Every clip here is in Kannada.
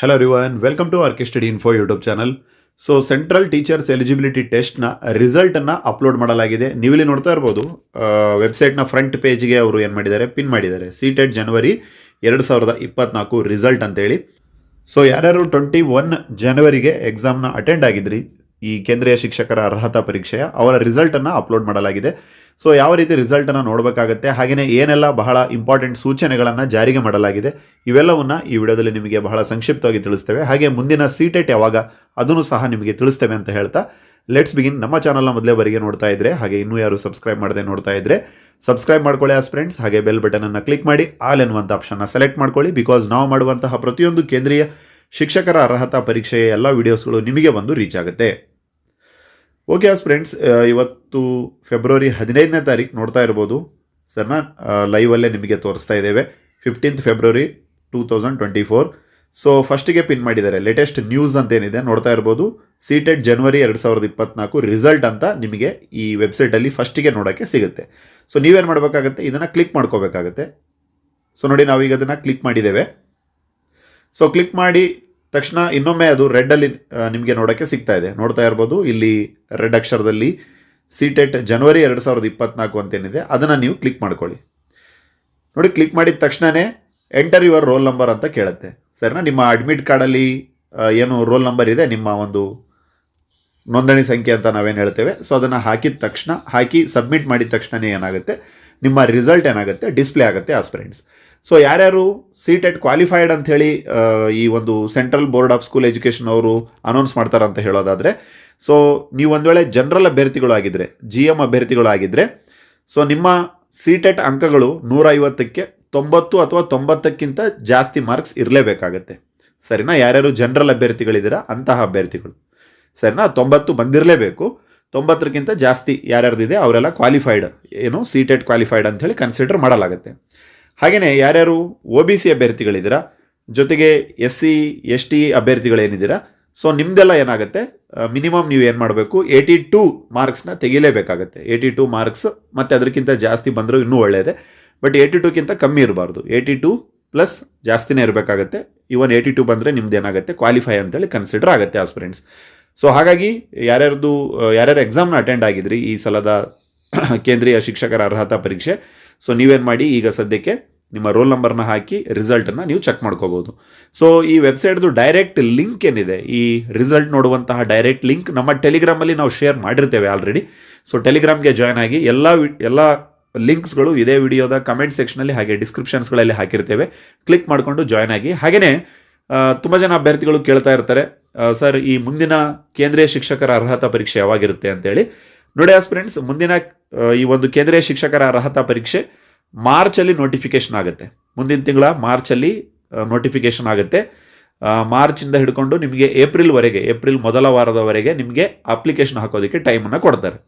Hello ರಿವನ್ welcome to R K study info YouTube channel so central teachers eligibility ಟೆಸ್ಟ್ನ ರಿಸಲ್ಟನ್ನು ಅಪ್ಲೋಡ್ ಮಾಡಲಾಗಿದೆ. ನೀವಿಲ್ಲಿ ನೋಡ್ತಾ ಇರ್ಬೋದು ವೆಬ್ಸೈಟ್ನ ಫ್ರಂಟ್ ಪೇಜ್ಗೆ ಅವರು ಏನು ಮಾಡಿದ್ದಾರೆ? ಪಿನ್ ಮಾಡಿದ್ದಾರೆ. ಸೀಟೆಡ್ ಜನವರಿ ಎರಡು ಸಾವಿರದ ಇಪ್ಪತ್ನಾಲ್ಕು ರಿಸಲ್ಟ್ ಅಂತೇಳಿ. ಸೊ ಯಾರ್ಯಾರು ಟ್ವೆಂಟಿ ಒನ್ ಜನವರಿಗೆ ಎಕ್ಸಾಮ್ನ ಅಟೆಂಡ್ ಆಗಿದ್ರಿ, ಈ ಕೇಂದ್ರೀಯ ಶಿಕ್ಷಕರ ಅರ್ಹತಾ ಪರೀಕ್ಷೆಯ, ಅವರ ರಿಸಲ್ಟನ್ನು ಅಪ್ಲೋಡ್ ಮಾಡಲಾಗಿದೆ. ಸೊ ಯಾವ ರೀತಿ ರಿಸಲ್ಟನ್ನು ನೋಡಬೇಕಾಗತ್ತೆ ಹಾಗೆಯೇ ಏನೆಲ್ಲ ಬಹಳ ಇಂಪಾರ್ಟೆಂಟ್ ಸೂಚನೆಗಳನ್ನು ಜಾರಿಗೆ ಮಾಡಲಾಗಿದೆ, ಇವೆಲ್ಲವನ್ನು ಈ ವಿಡಿಯೋದಲ್ಲಿ ನಿಮಗೆ ಬಹಳ ಸಂಕ್ಷಿಪ್ತವಾಗಿ ತಿಳಿಸ್ತೇವೆ. ಹಾಗೆ ಮುಂದಿನ ಸೀಟೆಟ್ ಯಾವಾಗ ಅದನ್ನು ಸಹ ನಿಮಗೆ ತಿಳಿಸ್ತೇವೆ ಅಂತ ಹೇಳ್ತಾ ಲೆಟ್ಸ್ ಬಿಗಿನ್ ನಮ್ಮ ಚಾನಲ್ನ ಮೊದಲೇ ಬರಿಗೆ ನೋಡ್ತಾ ಇದ್ರೆ, ಹಾಗೆ ಇನ್ನೂ ಯಾರು ಸಬ್ಸ್ಕ್ರೈಬ್ ಮಾಡದೆ ನೋಡ್ತಾ ಇದ್ರೆ ಸಬ್ಸ್ಕ್ರೈಬ್ ಮಾಡ್ಕೊಳ್ಳಿ ಆಸ್ ಫ್ರೆಂಡ್ಸ್ ಹಾಗೆ ಬೆಲ್ ಬಟನನ್ನು ಕ್ಲಿಕ್ ಮಾಡಿ ಆಲ್ ಎನ್ನುವಂಥ ಆಪ್ಷನ್ನ ಸೆಲೆಕ್ಟ್ ಮಾಡ್ಕೊಳ್ಳಿ ಬಿಕಾಸ್ ನಾವು ಮಾಡುವಂತಹ ಪ್ರತಿಯೊಂದು ಕೇಂದ್ರೀಯ ಶಿಕ್ಷಕರ ಅರ್ಹತಾ ಪರೀಕ್ಷೆಯ ಎಲ್ಲ ವಿಡಿಯೋಸ್ಗಳು ನಿಮಗೆ ಬಂದು ರೀಚ್ ಆಗುತ್ತೆ. ಓಕೆ ಫ್ರೆಂಡ್ಸ್ ಇವತ್ತು ಫೆಬ್ರವರಿ ಹದಿನೈದನೇ ತಾರೀಕು ನೋಡ್ತಾ ಇರ್ಬೋದು. ಸರ್ನ ಲೈವಲ್ಲೇ ನಿಮಗೆ ತೋರಿಸ್ತಾ ಇದ್ದೇವೆ. Fifteenth February two thousand twenty four so ಫಸ್ಟಿಗೆ ಪಿನ್ ಮಾಡಿದ್ದಾರೆ. ಲೇಟೆಸ್ಟ್ ನ್ಯೂಸ್ ಅಂತ ಏನಿದೆ ನೋಡ್ತಾ ಇರ್ಬೋದು. ಸೀಟೆಡ್ ಜನವರಿ ಎರಡು ಸಾವಿರದ ಇಪ್ಪತ್ನಾಲ್ಕು ರಿಸಲ್ಟ್ ಅಂತ ನಿಮಗೆ ಈ ವೆಬ್ಸೈಟಲ್ಲಿ ಫಸ್ಟಿಗೆ ನೋಡೋಕ್ಕೆ ಸಿಗುತ್ತೆ. ಸೊ ನೀವೇನು ಮಾಡಬೇಕಾಗುತ್ತೆ? ಇದನ್ನು ಕ್ಲಿಕ್ ಮಾಡ್ಕೋಬೇಕಾಗತ್ತೆ. ಸೊ ನೋಡಿ, ನಾವೀಗ ಅದನ್ನು ಕ್ಲಿಕ್ ಮಾಡಿದ್ದೇವೆ. ಸೊ ಕ್ಲಿಕ್ ಮಾಡಿ ತಕ್ಷಣ ಇನ್ನೊಮ್ಮೆ ಅದು ರೆಡ್ಡಲ್ಲಿ ನಿಮಗೆ ನೋಡೋಕ್ಕೆ ಸಿಗ್ತಾ ಇದೆ. ನೋಡ್ತಾ ಇರ್ಬೋದು, ಇಲ್ಲಿ ರೆಡ್ ಅಕ್ಷರದಲ್ಲಿ ಸೀಟೆಟ್ ಜನವರಿ ಎರಡು ಸಾವಿರದ ಇಪ್ಪತ್ನಾಲ್ಕು ಅಂತೇನಿದೆ ಅದನ್ನು ನೀವು ಕ್ಲಿಕ್ ಮಾಡ್ಕೊಳ್ಳಿ. ನೋಡಿ ಕ್ಲಿಕ್ ಮಾಡಿದ ತಕ್ಷಣವೇ ಎಂಟರ್ ಯುವರ್ ರೋಲ್ ನಂಬರ್ ಅಂತ ಕೇಳುತ್ತೆ. ಸರಿನಾ? ನಿಮ್ಮ ಅಡ್ಮಿಟ್ ಕಾರ್ಡಲ್ಲಿ ಏನು ರೋಲ್ ನಂಬರ್ ಇದೆ, ನಿಮ್ಮ ಒಂದು ನೋಂದಣಿ ಸಂಖ್ಯೆ ಅಂತ ನಾವೇನು ಹೇಳ್ತೇವೆ ಸೊ ಅದನ್ನು ಹಾಕಿದ ತಕ್ಷಣ, ಹಾಕಿ ಸಬ್ಮಿಟ್ ಮಾಡಿದ ತಕ್ಷಣನೇ ಏನಾಗುತ್ತೆ, ನಿಮ್ಮ ರಿಸಲ್ಟ್ ಏನಾಗುತ್ತೆ ಡಿಸ್ಪ್ಲೇ ಆಗುತ್ತೆ ಆಸ್ಪಿರೆಂಟ್ಸ್ ಸೊ ಯಾರ್ಯಾರು ಸೀಟೆಟ್ ಕ್ವಾಲಿಫೈಡ್ ಅಂತ ಹೇಳಿ ಈ ಒಂದು central board of school education ಅವರು ಅನೌನ್ಸ್ ಮಾಡ್ತಾರೆ ಅಂತ ಹೇಳೋದಾದರೆ ಸೊ ನೀವು ಒಂದು ವೇಳೆ ಜನರಲ್ ಅಭ್ಯರ್ಥಿಗಳಾಗಿದ್ದರೆ ಜಿ ಎಂ ಅಭ್ಯರ್ಥಿಗಳಾಗಿದ್ದರೆ ಸೊ ನಿಮ್ಮ ಸೀಟೆಟ್ ಅಂಕಗಳು ನೂರೈವತ್ತಕ್ಕೆ ತೊಂಬತ್ತು ಅಥವಾ ತೊಂಬತ್ತಕ್ಕಿಂತ ಜಾಸ್ತಿ ಮಾರ್ಕ್ಸ್ ಇರಲೇಬೇಕಾಗತ್ತೆ. ಸರಿನಾ? ಯಾರ್ಯಾರು ಜನರಲ್ ಅಭ್ಯರ್ಥಿಗಳಿದ್ದೀರಾ, ಅಂತಹ ಅಭ್ಯರ್ಥಿಗಳು. ಸರಿನಾ? ತೊಂಬತ್ತು ಬಂದಿರಲೇಬೇಕು. ತೊಂಬತ್ತಕ್ಕಿಂತ ಜಾಸ್ತಿ ಯಾರ್ಯಾರ್ದಿದೆ, ಅವರೆಲ್ಲ ಕ್ವಾಲಿಫೈಡ್ ಏನು ಸೀಟೆಡ್ ಕ್ವಾಲಿಫೈಡ್ ಅಂತ ಹೇಳಿ ಕನ್ಸಿಡರ್ ಮಾಡಲಾಗುತ್ತೆ. ಹಾಗೆಯೇ ಯಾರ್ಯಾರು ಒ ಬಿ ಸಿ ಅಭ್ಯರ್ಥಿಗಳಿದ್ದೀರಾ, ಜೊತೆಗೆ ಎಸ್ ಸಿ ಎಸ್ ಟಿ ಅಭ್ಯರ್ಥಿಗಳೇನಿದ್ದೀರಾ ಸೊ ನಿಮ್ದೆಲ್ಲ ಏನಾಗುತ್ತೆ? ಮಿನಿಮಮ್ ನೀವು ಏನು ಮಾಡಬೇಕು? ಏಯ್ಟಿ ಟೂ ಮಾರ್ಕ್ಸ್ನ ತೆಗಿಲೇಬೇಕಾಗತ್ತೆ. ಏಯ್ಟಿ ಟೂ ಮಾರ್ಕ್ಸ್ ಮತ್ತು ಅದಕ್ಕಿಂತ ಜಾಸ್ತಿ ಬಂದರೂ ಇನ್ನೂ ಒಳ್ಳೆಯದೆ ಬಟ್ ಏಯ್ಟಿ ಟೂಕ್ಕಿಂತ ಕಮ್ಮಿ ಇರಬಾರ್ದು. ಏಯ್ಟಿ ಟೂ ಪ್ಲಸ್ ಜಾಸ್ತಿನೇ ಇರಬೇಕಾಗತ್ತೆ. ಇವನ್ ಏಯ್ಟಿ ಟೂ ಬಂದರೆ ನಿಮ್ದು ಏನಾಗುತ್ತೆ? ಕ್ವಾಲಿಫೈ ಅಂತೇಳಿ ಕನ್ಸಿಡರ್ ಆಗುತ್ತೆ ಆಸ್ಪಿರೆಂಟ್ಸ್ ಸೊ ಹಾಗಾಗಿ ಯಾರ್ಯಾರ್ದು ಯಾರ್ಯಾರು ಎಕ್ಸಾಮ್ನ ಅಟೆಂಡ್ ಆಗಿದ್ರಿ ಈ ಸಲದ ಕೇಂದ್ರೀಯ ಶಿಕ್ಷಕರ ಅರ್ಹತಾ ಪರೀಕ್ಷೆ ಸೊ ನೀವೇನು ಮಾಡಿ, ಈಗ ಸದ್ಯಕ್ಕೆ ನಿಮ್ಮ ರೋಲ್ ನಂಬರ್ನ ಹಾಕಿ ರಿಸಲ್ಟನ್ನು ನೀವು ಚೆಕ್ ಮಾಡ್ಕೋಬೋದು. ಸೊ ಈ ವೆಬ್ಸೈಟ್ದು ಡೈರೆಕ್ಟ್ ಲಿಂಕ್ ಏನಿದೆ, ಈ ರಿಸಲ್ಟ್ ನೋಡುವಂತಹ ಡೈರೆಕ್ಟ್ ಲಿಂಕ್ ನಮ್ಮ ಟೆಲಿಗ್ರಾಮಲ್ಲಿ ನಾವು ಶೇರ್ ಮಾಡಿರ್ತೇವೆ ಆಲ್ರೆಡಿ ಸೊ ಟೆಲಿಗ್ರಾಮ್ಗೆ ಜಾಯ್ನ್ ಆಗಿ ಎಲ್ಲ ಎಲ್ಲ ಲಿಂಕ್ಸ್ಗಳು ಇದೇ ವಿಡಿಯೋದ ಕಮೆಂಟ್ ಸೆಕ್ಷನಲ್ಲಿ ಹಾಗೆ ಡಿಸ್ಕ್ರಿಪ್ಷನ್ಸ್ಗಳಲ್ಲಿ ಹಾಕಿರ್ತೇವೆ. ಕ್ಲಿಕ್ ಮಾಡಿಕೊಂಡು ಜಾಯ್ನ್ ಆಗಿ. ಹಾಗೆಯೇ ತುಂಬ ಜನ ಅಭ್ಯರ್ಥಿಗಳು ಕೇಳ್ತಾ ಇರ್ತಾರೆ ಸರ್, ಈ ಮುಂದಿನ ಕೇಂದ್ರೀಯ ಶಿಕ್ಷಕರ ಅರ್ಹತಾ ಪರೀಕ್ಷೆ ಯಾವಾಗಿರುತ್ತೆ? ಅಂತೇಳಿ. ನೋಡಿ ಫ್ರೆಂಡ್ಸ್ ಮುಂದಿನ ಈ ಒಂದು ಕೇಂದ್ರೀಯ ಶಿಕ್ಷಕರ ಅರ್ಹತಾ ಪರೀಕ್ಷೆ ಮಾರ್ಚಲ್ಲಿ ನೋಟಿಫಿಕೇಶನ್ ಆಗುತ್ತೆ. ಮುಂದಿನ ತಿಂಗಳ ಮಾರ್ಚಲ್ಲಿ ನೋಟಿಫಿಕೇಶನ್ ಆಗುತ್ತೆ. ಮಾರ್ಚಿಂದ ಹಿಡ್ಕೊಂಡು ನಿಮಗೆ ಏಪ್ರಿಲ್ವರೆಗೆ, ಏಪ್ರಿಲ್ ಮೊದಲ ವಾರದವರೆಗೆ ನಿಮಗೆ ಅಪ್ಲಿಕೇಶನ್ ಹಾಕೋದಕ್ಕೆ ಟೈಮನ್ನು ಕೊಡ್ತಾರೆ.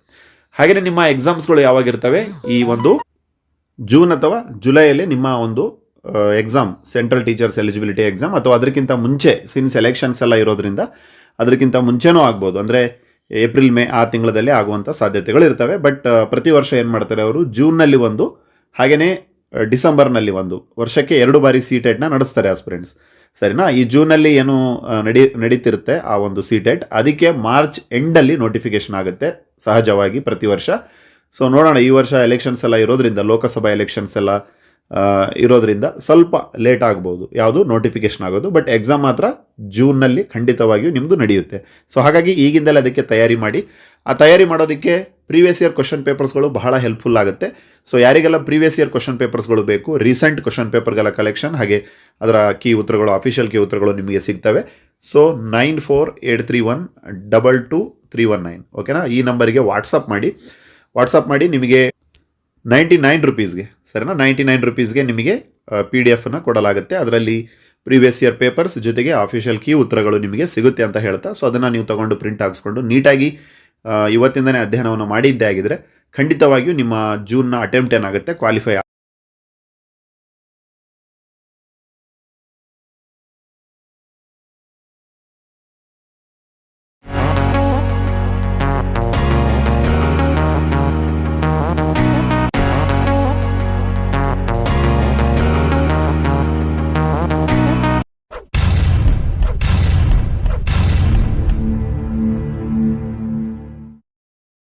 ಹಾಗೆಯೇ ನಿಮ್ಮ ಎಕ್ಸಾಮ್ಸ್ಗಳು ಯಾವಾಗಿರ್ತವೆ ಈ ಒಂದು ಜೂನ್ ಅಥವಾ ಜುಲೈಯಲ್ಲಿ ನಿಮ್ಮ ಒಂದು exam central teachers eligibility exam ಅಥವಾ ಅದಕ್ಕಿಂತ ಮುಂಚೆ ಸಿನ್ಸ್ ಎಲೆಕ್ಷನ್ಸ್ ಎಲ್ಲ ಇರೋದ್ರಿಂದ, ಅದಕ್ಕಿಂತ ಮುಂಚೆನೂ ಆಗ್ಬೋದು. ಅಂದರೆ ಏಪ್ರಿಲ್, ಮೇ ಆ ತಿಂಗಳಲ್ಲಿ ಆಗುವಂಥ ಸಾಧ್ಯತೆಗಳು ಇರ್ತವೆ ಬಟ್ ಪ್ರತಿ ವರ್ಷ ಏನು ಮಾಡ್ತಾರೆ ಅವರು? ಜೂನ್ನಲ್ಲಿ ಒಂದು ಹಾಗೆಯೇ ಡಿಸೆಂಬರ್ನಲ್ಲಿ ಒಂದು. ವರ್ಷಕ್ಕೆ ಎರಡು ಬಾರಿ ಸೀಟೆಟ್ನ ನಡೆಸ್ತಾರೆ ಆಸ್ಪಿರೆಂಟ್ಸ್ ಸರಿನಾ? ಈ ಜೂನಲ್ಲಿ ಏನು ನಡಿ, ನಡೀತಿರುತ್ತೆ ಆ ಒಂದು ಸೀಟೆಟ್ ಅದಕ್ಕೆ ಮಾರ್ಚ್ ಎಂಡಲ್ಲಿ ನೋಟಿಫಿಕೇಶನ್ ಆಗುತ್ತೆ, ಸಹಜವಾಗಿ ಪ್ರತಿ ವರ್ಷ. ಸೊ ನೋಡೋಣ, ಈ ವರ್ಷ ಎಲೆಕ್ಷನ್ಸ್ ಎಲ್ಲ ಇರೋದ್ರಿಂದ, ಲೋಕಸಭಾ ಎಲೆಕ್ಷನ್ಸ್ ಎಲ್ಲ ಇರೋದ್ರಿಂದ ಸ್ವಲ್ಪ ಲೇಟ್ ಆಗ್ಬೋದು. ಯಾವುದು? ನೋಟಿಫಿಕೇಶನ್ ಆಗೋದು. ಬಟ್ ಎಕ್ಸಾಮ್ ಮಾತ್ರ ಜೂನ್ನಲ್ಲಿ ಖಂಡಿತವಾಗಿಯೂ ನಿಮ್ಮದು ನಡೆಯುತ್ತೆ. ಸೊ ಹಾಗಾಗಿ ಈಗಿಂದಲೇ ಅದಕ್ಕೆ ತಯಾರಿ ಮಾಡಿ. ಆ ತಯಾರಿ ಮಾಡೋದಕ್ಕೆ ಪ್ರೀವಿಯಸ್ ಇಯರ್ ಕ್ವಶನ್ ಪೇಪರ್ಸ್ಗಳು ಬಹಳ ಹೆಲ್ಪ್ಫುಲ್ ಆಗುತ್ತೆ. ಸೊ ಯಾರಿಗೆಲ್ಲ ಪ್ರೀವಿಯಸ್ ಇಯರ್ ಕ್ವಶನ್ ಪೇಪರ್ಸ್ಗಳು ಬೇಕು ರೀಸೆಂಟ್ ಕ್ವಶನ್ ಪೇಪರ್ಗಳ ಕಲೆಕ್ಷನ್ ಹಾಗೆ ಅದರ ಕೀ ಉತ್ತರಗಳು ಅಫಿಷಿಯಲ್ ಕೀ ಉತ್ತರಗಳು ನಿಮಗೆ ಸಿಗ್ತವೆ. So nine four eight three one double two three one nine ಓಕೆನಾ ಈ ನಂಬರಿಗೆ ವಾಟ್ಸಪ್ ಮಾಡಿ. ವಾಟ್ಸಪ್ ಮಾಡಿ ನಿಮಗೆ ನೈಂಟಿ ನೈನ್ ರುಪೀಸ್ಗೆ, ಸರಿನಾ? ನೈಂಟಿ ನೈನ್ ರುಪೀಸ್ಗೆ ನಿಮಗೆ ಪಿ ಡಿ ಎಫನ್ನು ಕೊಡಲಾಗುತ್ತೆ. ಅದರಲ್ಲಿ ಪ್ರೀವಿಯಸ್ ಇಯರ್ ಪೇಪರ್ಸ್ ಜೊತೆಗೆ ಅಫಿಷಿಯಲ್ ಕೀ ಉತ್ತರಗಳು ನಿಮಗೆ ಸಿಗುತ್ತೆ ಅಂತ ಹೇಳ್ತಾ. ಸೊ ಅದನ್ನು ನೀವು ತಗೊಂಡು ಪ್ರಿಂಟ್ ಹಾಕ್ಸ್ಕೊಂಡು ನೀಟಾಗಿ ಇವತ್ತಿಂದನೇ ಅಧ್ಯಯನವನ್ನು ಮಾಡಿದ್ದೇ ಆಗಿದ್ರೆ ಖಂಡಿತವಾಗಿಯೂ ನಿಮ್ಮ ಜೂನ್ನ ಅಟೆಂಪ್ಟ್ ಏನಾಗುತ್ತೆ? ಕ್ವಾಲಿಫೈ